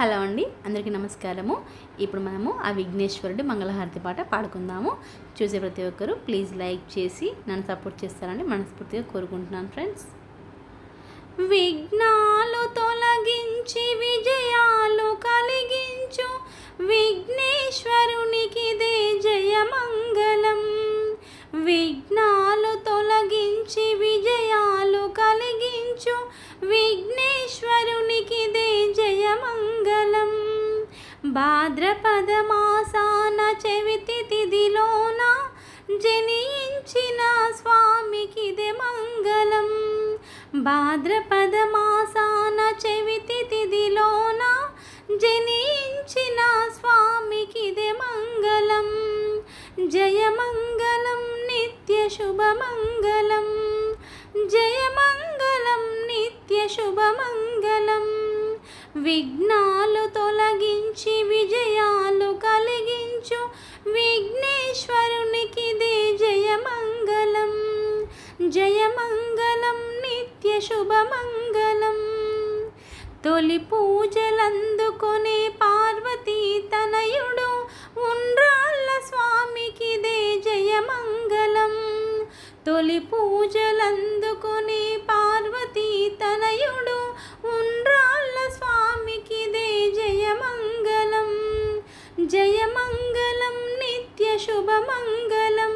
Hello అండి అందరికీ నమస్కారము. ఇప్పుడు మనము ఆ విఘ్నేశ్వరుడి మంగళహారతి పాట పాడుకుందాము. చూసే ప్రతి ఒక్కరూ ప్లీజ్ లైక్ చేసి నన్ను సపోర్ట్ చేస్తారని మనస్ఫూర్తిగా కోరుకుంటున్నాను ఫ్రెండ్స్. విఘ్నాలు తొలగించి విజయాలు భాద్రపద మాసాన చెవితి తిదిలోన జనించిన స్వామికిదే మంగళం. భాద్రపద మాసాన చెవితి తిదిలోన జనించిన స్వామికిదే మంగళం. జయమంగళం నిత్య శుభమంగళం జయమంగళం నిత్య శుభమంగళం విఘ్నాలు తొలగించి విజయాలు కలిగించు. విఘ్నేశ్వరునికి దే జయమంగళం. జయమంగళం నిత్య శుభమంగళం. తొలి పూజలందుకొనే పార్వతీ తనయుడు. ఉండ్రాళ్ళ స్వామికి దే జయమంగళం. తొలి పూజలందుకొని శుభమంగళం.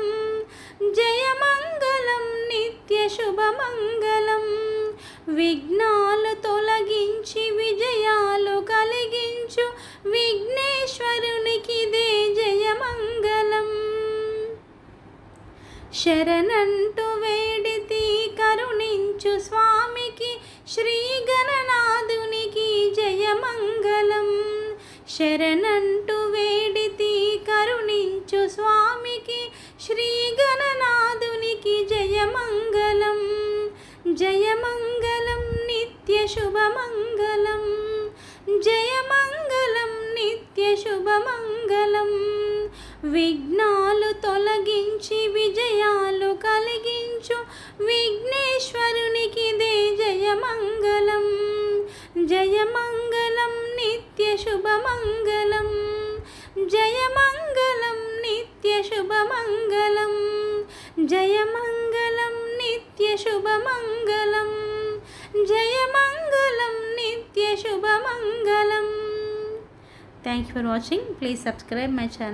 జయమంగళం నిత్య శుభమంగళం. విఘ్నాలు తొలగించి విజయాలు కలిగించు. విఘ్నేశ్వరునికి దే జయమంగళం. శరణంటూ వేడితి కరుణించు స్వామికి శ్రీ గణనాథునికి జయమంగళం. శరణంటూ వేడితి శుభమంగళం. జయమంగళం నిత్య శుభమంగళం. విఘ్నాలు తొలగించి విజయాలు కలిగించు. విఘ్నేశ్వరునికి దే జయమంగళం. జయమంగళం నిత్య శుభమంగళం. జయమంగళం నిత్య శుభమంగళం. జయమంగళం నిత్య శుభమంగళం. జయమంగళం नित्य शुभ मंगल thank you for watching please subscribe my channel